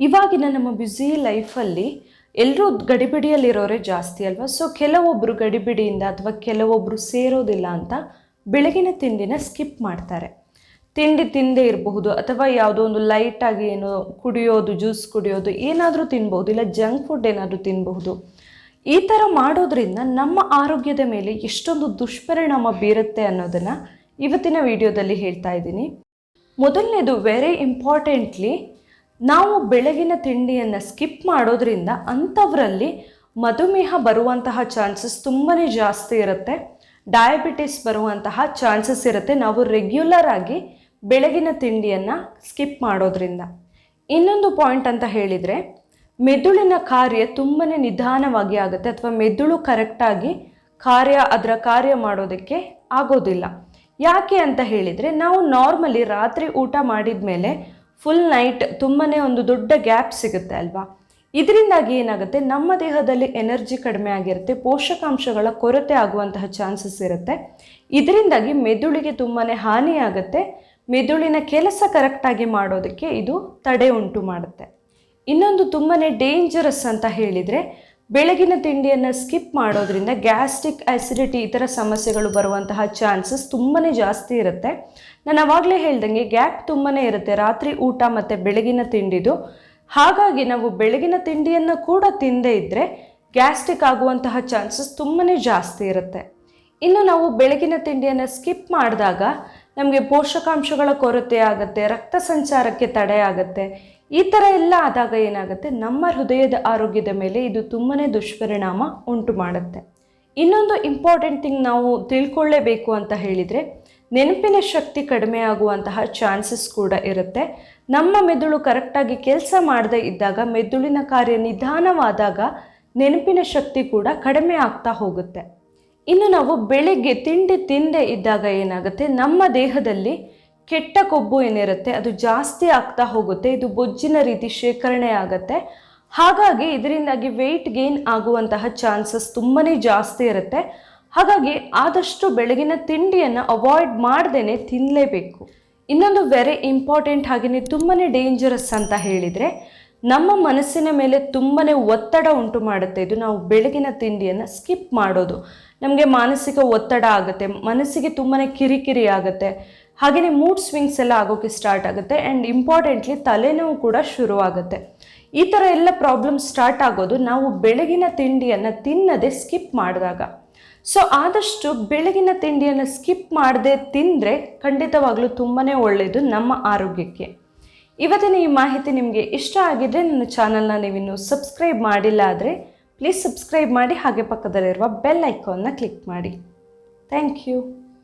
ಇವಾಗಿನ ನಮ್ಮ ಬ್ಯುಸಿ ಲೈಫಲ್ಲಿ ಎಲ್ಲರೂ ಗಡಿಬಿಡಿಯಲ್ಲಿರೋರೇ ಜಾಸ್ತಿ ಅಲ್ವಾ? ಸೊ ಕೆಲವೊಬ್ಬರು ಗಡಿಬಿಡಿಯಿಂದ ಅಥವಾ ಕೆಲವೊಬ್ಬರು ಸೇರೋದಿಲ್ಲ ಅಂತ ಬೆಳಗಿನ ತಿಂಡಿನ ಸ್ಕಿಪ್ ಮಾಡ್ತಾರೆ. ತಿಂಡಿ ತಿಂದೇ ಇರಬಹುದು ಅಥವಾ ಯಾವುದೋ ಒಂದು ಲೈಟಾಗಿ ಏನೋ ಕುಡಿಯೋದು ಜ್ಯೂಸ್ ಕುಡಿಯೋದು, ಏನಾದರೂ ತಿನ್ಬೋದು ಇಲ್ಲ ಜಂಕ್ ಫುಡ್ ಏನಾದರೂ ತಿನ್ನಬಹುದು ಈ ಥರ ಮಾಡೋದ್ರಿಂದ ನಮ್ಮ ಆರೋಗ್ಯದ ಮೇಲೆ ಎಷ್ಟೊಂದು ದುಷ್ಪರಿಣಾಮ ಬೀರುತ್ತೆ ಅನ್ನೋದನ್ನು ಇವತ್ತಿನ ವಿಡಿಯೋದಲ್ಲಿ ಹೇಳ್ತಾ ಇದ್ದೀನಿ. ಮೊದಲನೇದು ವೆರಿ ಇಂಪಾರ್ಟೆಂಟ್ಲಿ ನಾವು ಬೆಳಗಿನ ತಿಂಡಿಯನ್ನು ಸ್ಕಿಪ್ ಮಾಡೋದ್ರಿಂದ ಅಂಥವರಲ್ಲಿ ಮಧುಮೇಹ ಬರುವಂತಹ ಚಾನ್ಸಸ್ ತುಂಬಾ ಜಾಸ್ತಿ ಇರುತ್ತೆ. ಡಯಾಬಿಟಿಸ್ ಬರುವಂತಹ ಚಾನ್ಸಸ್ ಇರುತ್ತೆ. ನಾವು ರೆಗ್ಯುಲರ್ ಆಗಿ ಬೆಳಗಿನ ತಿಂಡಿಯನ್ನು ಸ್ಕಿಪ್ ಮಾಡೋದ್ರಿಂದ. ಇನ್ನೊಂದು ಪಾಯಿಂಟ್ ಅಂತ ಹೇಳಿದರೆ, ಮೆದುಳಿನ ಕಾರ್ಯ ತುಂಬಾ ನಿಧಾನವಾಗಿ ಆಗುತ್ತೆ ಅಥವಾ ಮೆದುಳು ಕರೆಕ್ಟಾಗಿ ಕಾರ್ಯ, ಅದರ ಕಾರ್ಯ ಮಾಡೋದಕ್ಕೆ ಆಗೋದಿಲ್ಲ. ಯಾಕೆ ಅಂತ ಹೇಳಿದರೆ, ನಾವು ನಾರ್ಮಲಿ ರಾತ್ರಿ ಊಟ ಮಾಡಿದ ಮೇಲೆ ಫುಲ್ ನೈಟ್ ತುಂಬಾ ಒಂದು ದೊಡ್ಡ ಗ್ಯಾಪ್ ಸಿಗುತ್ತೆ ಅಲ್ವಾ? ಇದರಿಂದಾಗಿ ಏನಾಗುತ್ತೆ? ನಮ್ಮ ದೇಹದಲ್ಲಿ ಎನರ್ಜಿ ಕಡಿಮೆ ಆಗಿರುತ್ತೆ, ಪೋಷಕಾಂಶಗಳ ಕೊರತೆ ಆಗುವಂತಹ ಚಾನ್ಸಸ್ ಇರುತ್ತೆ. ಇದರಿಂದಾಗಿ ಮೆದುಳಿಗೆ ತುಂಬಾ ಹಾನಿಯಾಗುತ್ತೆ ಮೆದುಳಿನ ಕೆಲಸ ಕರೆಕ್ಟಾಗಿ ಮಾಡೋದಕ್ಕೆ ಇದು ತಡೆ ಉಂಟು ಮಾಡುತ್ತೆ. ಇನ್ನೊಂದು ತುಂಬಾ ಡೇಂಜರಸ್ ಅಂತ ಹೇಳಿದರೆ ಬೆಳಗಿನ ತಿಂಡಿಯನ್ನು ಸ್ಕಿಪ್ ಮಾಡೋದ್ರಿಂದ ಗ್ಯಾಸ್ಟ್ರಿಕ್ ಆಸಿಡಿಟಿ ಈ ಥರ ಸಮಸ್ಯೆಗಳು ಬರುವಂತಹ ಚಾನ್ಸಸ್ ತುಂಬಾ ಜಾಸ್ತಿ ಇರುತ್ತೆ. ನಾನು ಅವಾಗಲೇ ಹೇಳ್ದಂಗೆ ಗ್ಯಾಪ್ ತುಂಬಾ ಇರುತ್ತೆ. ರಾತ್ರಿ ಊಟ ಮತ್ತು ಬೆಳಗಿನ ತಿಂಡಿದು. ಹಾಗಾಗಿ ನಾವು ಬೆಳಗಿನ ತಿಂಡಿಯನ್ನು ಕೂಡ ತಿಂದೇ ಇದ್ದರೆ ಗ್ಯಾಸ್ಟ್ರಿಕ್ ಆಗುವಂತಹ ಚಾನ್ಸಸ್ ತುಂಬಾ ಜಾಸ್ತಿ ಇರುತ್ತೆ. ಇನ್ನು ನಾವು ಬೆಳಗಿನ ತಿಂಡಿಯನ್ನು ಸ್ಕಿಪ್ ಮಾಡಿದಾಗ ನಮಗೆ ಪೋಷಕಾಂಶಗಳ ಕೊರತೆ ಆಗುತ್ತೆ, ರಕ್ತ ಸಂಚಾರಕ್ಕೆ ತಡೆ ಆಗುತ್ತೆ ಈ ಥರ ಎಲ್ಲ ಆದಾಗ ಏನಾಗುತ್ತೆ? ನಮ್ಮ ಹೃದಯದ ಆರೋಗ್ಯದ ಮೇಲೆ ಇದು ತುಂಬಾ ದುಷ್ಪರಿಣಾಮ ಉಂಟು ಮಾಡುತ್ತೆ. ಇನ್ನೊಂದು ಇಂಪಾರ್ಟೆಂಟ್ ಥಿಂಗ್ ನಾವು ತಿಳ್ಕೊಳ್ಳೇಬೇಕು ಅಂತ ಹೇಳಿದರೆ, ನೆನಪಿನ ಶಕ್ತಿ ಕಡಿಮೆ ಆಗುವಂತಹ ಚಾನ್ಸಸ್ ಕೂಡ ಇರುತ್ತೆ. ನಮ್ಮ ಮೆದುಳು ಕರೆಕ್ಟಾಗಿ ಕೆಲಸ ಮಾಡದೇ ಇದ್ದಾಗ, ಮೆದುಳಿನ ಕಾರ್ಯ ನಿಧಾನವಾದಾಗ ನೆನಪಿನ ಶಕ್ತಿ ಕೂಡ ಕಡಿಮೆ ಆಗ್ತಾ ಹೋಗುತ್ತೆ. ಇನ್ನು ನಾವು ಬೆಳಿಗ್ಗೆ ತಿಂಡಿ ತಿಂದೇ ಇದ್ದಾಗ ಏನಾಗುತ್ತೆ? ನಮ್ಮ ದೇಹದಲ್ಲಿ ಕೆಟ್ಟ ಕೊಬ್ಬು ಏನಿರುತ್ತೆ, ಅದು ಜಾಸ್ತಿ ಆಗ್ತಾ ಹೋಗುತ್ತೆ, ಇದು ಬೊಜ್ಜಿನ ರೀತಿ ಶೇಖರಣೆ ಆಗುತ್ತೆ. ಹಾಗಾಗಿ ಇದರಿಂದಾಗಿ ವೆಯ್ಟ್ ಗೇನ್ ಆಗುವಂತಹ ಚಾನ್ಸಸ್ ತುಂಬಾ ಜಾಸ್ತಿ ಇರುತ್ತೆ. ಹಾಗಾಗಿ ಆದಷ್ಟು ಬೆಳಗಿನ ತಿಂಡಿಯನ್ನು ಅವಾಯ್ಡ್ ಮಾಡ್ದೇ ತಿನ್ನಲೇಬೇಕು ಇನ್ನೊಂದು ವೆರಿ ಇಂಪಾರ್ಟೆಂಟ್ ಹಾಗೆಯೇ ತುಂಬಾ ಡೇಂಜರಸ್ ಅಂತ ಹೇಳಿದರೆ, ನಮ್ಮ ಮನಸ್ಸಿನ ಮೇಲೆ ತುಂಬಾ ಒತ್ತಡ ಉಂಟು ಮಾಡುತ್ತೆ. ಇದು ನಾವು ಬೆಳಗಿನ ತಿಂಡಿಯನ್ನು ಸ್ಕಿಪ್ ಮಾಡೋದು. ನಮಗೆ ಮಾನಸಿಕ ಒತ್ತಡ ಆಗುತ್ತೆ, ಮನಸ್ಸಿಗೆ ತುಂಬಾ ಕಿರಿಕಿರಿ ಆಗುತ್ತೆ. ಹಾಗೆಯೇ ಮೂಡ್ ಸ್ವಿಂಗ್ಸ್ ಎಲ್ಲ ಆಗೋಕ್ಕೆ ಸ್ಟಾರ್ಟ್ ಆಗುತ್ತೆ. ಆ್ಯಂಡ್ ಇಂಪಾರ್ಟೆಂಟ್ಲಿ ತಲೆನೋವು ಕೂಡ ಶುರುವಾಗುತ್ತೆ. ಈ ಥರ ಎಲ್ಲ ಪ್ರಾಬ್ಲಮ್ ಸ್ಟಾರ್ಟ್ ಆಗೋದು ನಾವು ಬೆಳಗಿನ ತಿಂಡಿಯನ್ನು ತಿನ್ನದೆ ಸ್ಕಿಪ್ ಮಾಡಿದಾಗ. ಸೊ ಆದಷ್ಟು ಬೆಳಗಿನ ತಿಂಡಿಯನ್ನು ಸ್ಕಿಪ್ ಮಾಡದೆ ತಿಂದರೆ ಖಂಡಿತವಾಗ್ಲೂ ತುಂಬಾ ಒಳ್ಳೆಯದು ನಮ್ಮ ಆರೋಗ್ಯಕ್ಕೆ. ಇವತ್ತಿನ ಈ ಮಾಹಿತಿ ನಿಮಗೆ ಇಷ್ಟ ಆಗಿದ್ದರೆ ನನ್ನ ಚಾನಲ್ನ ನೀವಿನ್ನು ಸಬ್ಸ್ಕ್ರೈಬ್ ಮಾಡಿಲ್ಲ ಆದರೆ ಪ್ಲೀಸ್ ಸಬ್ಸ್ಕ್ರೈಬ್ ಮಾಡಿ ಹಾಗೆ ಪಕ್ಕದಲ್ಲಿರುವ ಬೆಲ್ ಐಕಾನ್ನ ಕ್ಲಿಕ್ ಮಾಡಿ. Thank you